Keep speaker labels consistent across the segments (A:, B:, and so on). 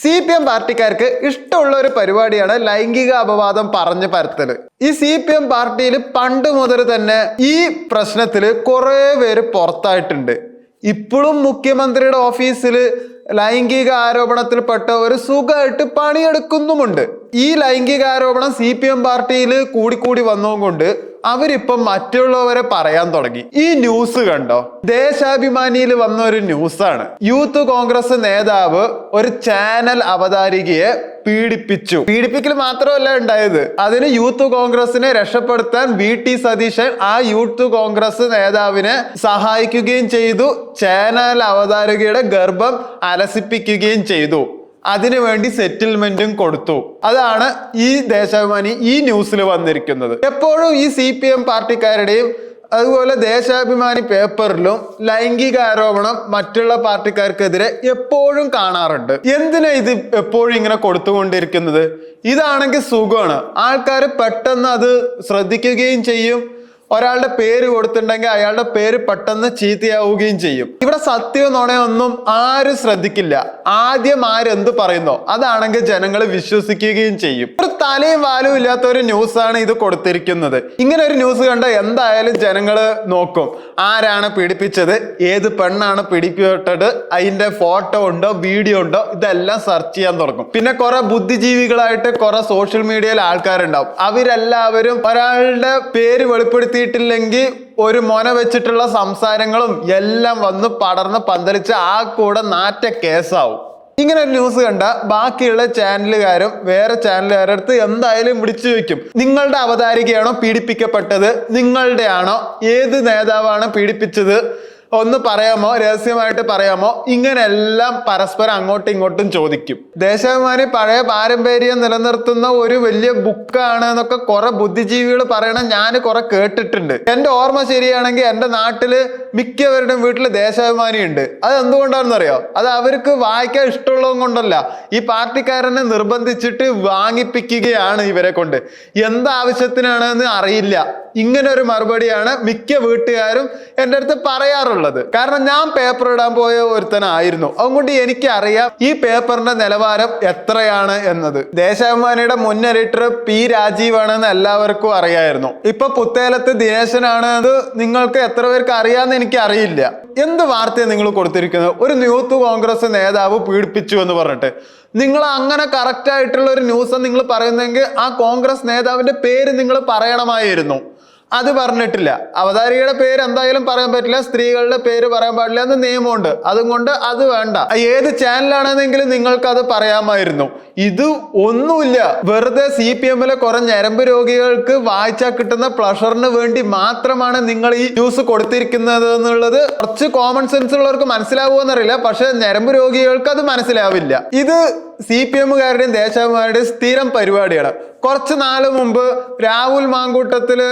A: C P M പാർട്ടിക്കാർക്ക് ഇഷ്ടമുള്ള ഒരു പരിപാടിയാണ് ലൈംഗിക അപവാദം പറഞ്ഞു പരത്തൽ ഈ സി പി എം പാർട്ടിയിൽ പണ്ട് മുതൽ തന്നെ ഈ പ്രശ്നത്തിൽ കുറേ പേര് പുറത്തായിട്ടുണ്ട്. ഇപ്പോഴും മുഖ്യമന്ത്രിയുടെ ഓഫീസിൽ ലൈംഗിക ആരോപണത്തിൽപ്പെട്ട ഒരു സുഖമായിട്ട് പണിയെടുക്കുന്നുമുണ്ട്. ഈ ലൈംഗിക ആരോപണം സി പി എം പാർട്ടിയിൽ കൂടിക്കൂടി വന്നതുകൊണ്ട് അവരിപ്പം മറ്റുള്ളവരെ പറയാൻ തുടങ്ങി. ഈ ന്യൂസ് കണ്ടോ? ദേശാഭിമാനിയിൽ വന്ന ഒരു ന്യൂസാണ്. യൂത്ത് കോൺഗ്രസ് നേതാവ് ഒരു ചാനൽ അവതാരികയെ പീഡിപ്പിച്ചു. പീഡിപ്പിക്കൽ മാത്രമല്ല ഉണ്ടായത്. അതിന് യൂത്ത് കോൺഗ്രസിനെ രക്ഷപ്പെടുത്താൻ വി ടി സതീശൻ ആ യൂത്ത് കോൺഗ്രസ് നേതാവിനെ സഹായിക്കുകയും ചെയ്തു. ചാനൽ അവതാരകയുടെ ഗർഭം അലസിപ്പിക്കുകയും ചെയ്തു. അതിനുവേണ്ടി സെറ്റിൽമെന്റും കൊടുത്തു. അതാണ് ഈ ദേശാഭിമാനി ഈ ന്യൂസിൽ വന്നിരിക്കുന്നത്. എപ്പോഴും ഈ സി പി എം പാർട്ടിക്കാരുടെയും അതുപോലെ ദേശാഭിമാനി പേപ്പറിലും ലൈംഗിക ആരോപണം മറ്റുള്ള പാർട്ടിക്കാർക്കെതിരെ എപ്പോഴും കാണാറുണ്ട്. എന്തിനാ ഇത് എപ്പോഴും ഇങ്ങനെ കൊടുത്തുകൊണ്ടിരിക്കുന്നത്? ഇതാണെങ്കിൽ സുഖമാണ്. ആൾക്കാർ പെട്ടെന്ന് അത് ശ്രദ്ധിക്കുകയും ചെയ്യും. ഒരാളുടെ പേര് കൊടുത്തിട്ടുണ്ടെങ്കിൽ അയാളുടെ പേര് പെട്ടെന്ന് ചീത്തയാവുകയും ചെയ്യും. ഇവിടെ സത്യവും നുണയൊന്നും ആരും ശ്രദ്ധിക്കില്ല. ആദ്യം ആരെന്ത് പറയുന്നോ അതാണെങ്കിൽ ജനങ്ങൾ വിശ്വസിക്കുകയും ചെയ്യും. തലയും വാലും ഇല്ലാത്ത ഒരു ന്യൂസാണ് ഇത് കൊടുത്തിരിക്കുന്നത്. ഇങ്ങനെ ഒരു ന്യൂസ് കണ്ട എന്തായാലും ജനങ്ങൾ നോക്കും. ആരാണ് പീഡിപ്പിച്ചത്? ഏത് പെണ്ണാണ് പീഡിപ്പിച്ചത് അതിന്റെ ഫോട്ടോ ഉണ്ടോ? വീഡിയോ ഉണ്ടോ? ഇതെല്ലാം സെർച്ച് ചെയ്യാൻ തുടങ്ങും. പിന്നെ കുറെ ബുദ്ധിജീവികളായിട്ട് കുറെ സോഷ്യൽ മീഡിയയിൽ ആൾക്കാരുണ്ടാവും. അവരെല്ലാവരും ഒരാളുടെ പേര് വെളിപ്പെടുത്തിയിട്ടില്ലെങ്കിൽ ഒരു മൊന വെച്ചിട്ടുള്ള സംസാരങ്ങളും എല്ലാം വന്ന് പടർന്ന് പന്തലിച്ച് ആ കൂടെ നാറ്റ കേസാവും. ഇങ്ങനെ ഒരു ന്യൂസ് കണ്ട ബാക്കിയുള്ള ചാനലുകാരും വേറെ ചാനലുകാരുടെ അടുത്ത് എന്തായാലും വിളിച്ചു ചോദിക്കും. നിങ്ങളുടെ അവതാരികയാണോ പീഡിപ്പിക്കപ്പെട്ടത്? നിങ്ങളുടെ ആണോ ഏത് നേതാവാണ് പീഡിപ്പിച്ചത്? ഒന്ന് പറയാമോ? രഹസ്യമായിട്ട് പറയാമോ? ഇങ്ങനെല്ലാം പരസ്പരം അങ്ങോട്ടും ഇങ്ങോട്ടും ചോദിക്കും. ദേശാഭിമാനി പഴയ പാരമ്പര്യം നിലനിർത്തുന്ന ഒരു വലിയ ബുക്കാണ് എന്നൊക്കെ കുറെ ബുദ്ധിജീവികൾ പറയണം ഞാൻ കുറെ കേട്ടിട്ടുണ്ട്. എന്റെ ഓർമ്മ ശരിയാണെങ്കിൽ എന്റെ നാട്ടിൽ മിക്കവരുടെയും വീട്ടിൽ ദേശാഭിമാനി ഉണ്ട് അത് എന്തുകൊണ്ടാണെന്ന് അറിയോ അത് അവർക്ക് വായിക്കാൻ ഇഷ്ടമുള്ളത് കൊണ്ടല്ല. ഈ പാർട്ടിക്കാരനെ നിർബന്ധിച്ചിട്ട് വാങ്ങിപ്പിക്കുകയാണ് ഇവരെ കൊണ്ട്. എന്താവശ്യത്തിനാണെന്ന് അറിയില്ല. ഇങ്ങനെ ഒരു മറുപടിയാണ് മിക്ക വീട്ടുകാരും എന്റെ അടുത്ത് പറയാറുള്ളത്. കാരണം ഞാൻ പേപ്പർ ഇടാൻ പോയ ഒരുത്തനായിരുന്നു. അതുകൊണ്ട് എനിക്കറിയാം ഈ പേപ്പറിന്റെ നിലവാരം എത്രയാണ് എന്നത്. ദേശാഭിമാനിയുടെ മുൻ എഡിറ്റർ പി രാജീവാണെന്ന് എല്ലാവർക്കും അറിയായിരുന്നു. ഇപ്പൊ പുത്തേലത്ത് ദിനേശനാണ്. നിങ്ങൾക്ക് എത്ര പേർക്ക് അറിയാമെന്ന് എനിക്ക് അറിയില്ല എന്ത് വാർത്തയാണ് നിങ്ങൾ കൊടുത്തിരിക്കുന്നത്? ഒരു യൂത്ത് കോൺഗ്രസ് നേതാവ് പീഡിപ്പിച്ചു എന്ന് പറഞ്ഞിട്ട്. നിങ്ങൾ അങ്ങനെ കറക്റ്റ് ആയിട്ടുള്ള ഒരു ന്യൂസ് നിങ്ങൾ പറയുന്നെങ്കിൽ ആ കോൺഗ്രസ് നേതാവിന്റെ പേര് നിങ്ങൾ പറയണമായിരുന്നു. അത് പറഞ്ഞിട്ടില്ല. അവതാരികയുടെ പേര് എന്തായാലും പറയാൻ പറ്റില്ല. സ്ത്രീകളുടെ പേര് പറയാൻ പാടില്ല എന്ന് നിയമമുണ്ട്. അതുകൊണ്ട് അത് വേണ്ട. ഏത് ചാനലാണെന്നെങ്കിലും നിങ്ങൾക്ക് അത് പറയാമായിരുന്നു. ഇത് ഒന്നുമില്ല. വെറുതെ സി പി എമ്മിലെ കുറെ ഞരമ്പ് രോഗികൾക്ക് വായിച്ചാൽ കിട്ടുന്ന പ്ലഷറിന് വേണ്ടി മാത്രമാണ് നിങ്ങൾ ഈ ന്യൂസ് കൊടുത്തിരിക്കുന്നത് എന്നുള്ളത് കുറച്ച് കോമൺ സെൻസ് ഉള്ളവർക്ക് മനസ്സിലാവുമെന്നറിയില്ല പക്ഷെ ഞരമ്പ് രോഗികൾക്ക് അത് മനസ്സിലാവില്ല. ഇത് സി പി എമ്മുകാരുടെയും ദേശാഭിമാരുടെയും സ്ഥിരം പരിപാടിയാണ്. കുറച്ച് നാൾ മുമ്പ് രാഹുൽ മാങ്കൂട്ടത്തിൽ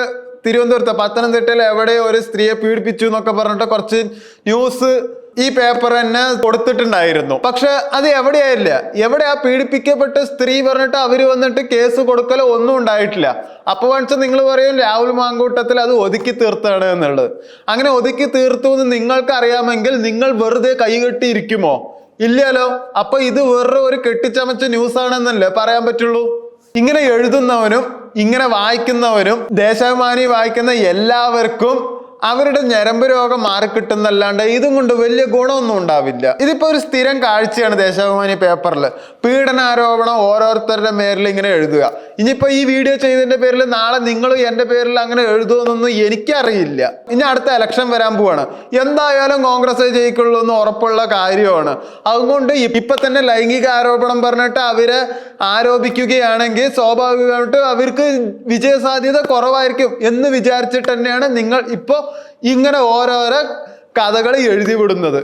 A: തിരുവനന്തപുരത്ത്. പത്തനംതിട്ടയിൽ എവിടെയോ ഒരു സ്ത്രീയെ പീഡിപ്പിച്ചു എന്നൊക്കെ പറഞ്ഞിട്ട് കുറച്ച് ന്യൂസ് ഈ പേപ്പർ തന്നെ കൊടുത്തിട്ടുണ്ടായിരുന്നു. പക്ഷെ അത് എവിടെയായില്ല. എവിടെ ആ പീഡിപ്പിക്കപ്പെട്ട സ്ത്രീ പറഞ്ഞിട്ട് അവർ വന്നിട്ട് കേസ് കൊടുക്കലോ ഒന്നും ഉണ്ടായിട്ടില്ല. അപ്പൊ വെച്ചാൽ നിങ്ങൾ പറയും രാഹുൽ മാങ്കൂട്ടത്തിൽ അത് ഒതുക്കി തീർത്താണ് എന്നുള്ളത്. അങ്ങനെ ഒതുക്കി തീർത്തു എന്ന് നിങ്ങൾക്ക് അറിയാമെങ്കിൽ നിങ്ങൾ വെറുതെ കൈകെട്ടിയിരിക്കുമോ? ഇല്ലല്ലോ. അപ്പൊ ഇത് വെറുതെ ഒരു കെട്ടിച്ചമച്ച ന്യൂസ് ആണെന്നല്ലേ പറയാൻ പറ്റുള്ളൂ? ഇങ്ങനെ എഴുതുന്നവനും ഇങ്ങനെ വായിക്കുന്നവരും ദേശാഭിമാനി വായിക്കുന്ന എല്ലാവർക്കും അവരുടെ ഞരമ്പ് രോഗം മാറിക്കിട്ടുന്നല്ലാണ്ട് ഇതും കൊണ്ട് വലിയ ഗുണമൊന്നും ഉണ്ടാവില്ല. ഇതിപ്പോ ഒരു സ്ഥിരം കാഴ്ചയാണ് ദേശാഭിമാനി പേപ്പറിൽ പീഡനാരോപണം ഓരോരുത്തരുടെ പേരിൽ ഇങ്ങനെ എഴുതുക. ഇനിയിപ്പോ ഈ വീഡിയോ ചെയ്തതിന്റെ പേരിൽ നാളെ നിങ്ങൾ എന്റെ പേരിൽ അങ്ങനെ എഴുതുമെന്നൊന്നും എനിക്കറിയില്ല. ഇനി അടുത്ത ഇലക്ഷൻ വരാൻ പോവാണ്. എന്തായാലും കോൺഗ്രസ് ജയിക്കുള്ളൂ എന്ന് ഉറപ്പുള്ള കാര്യമാണ്. അതുകൊണ്ട് ഇപ്പൊ തന്നെ ലൈംഗിക ആരോപണം പറഞ്ഞിട്ട് അവരെ ആരോപിക്കുകയാണെങ്കിൽ സ്വാഭാവികമായിട്ട് അവർക്ക് വിജയ സാധ്യത കുറവായിരിക്കും എന്ന് വിചാരിച്ചിട്ട് തന്നെയാണ് നിങ്ങൾ ഇപ്പോൾ ഇങ്ങനെ ഓരോരോ കഥകൾ എഴുതി വിടുന്നത്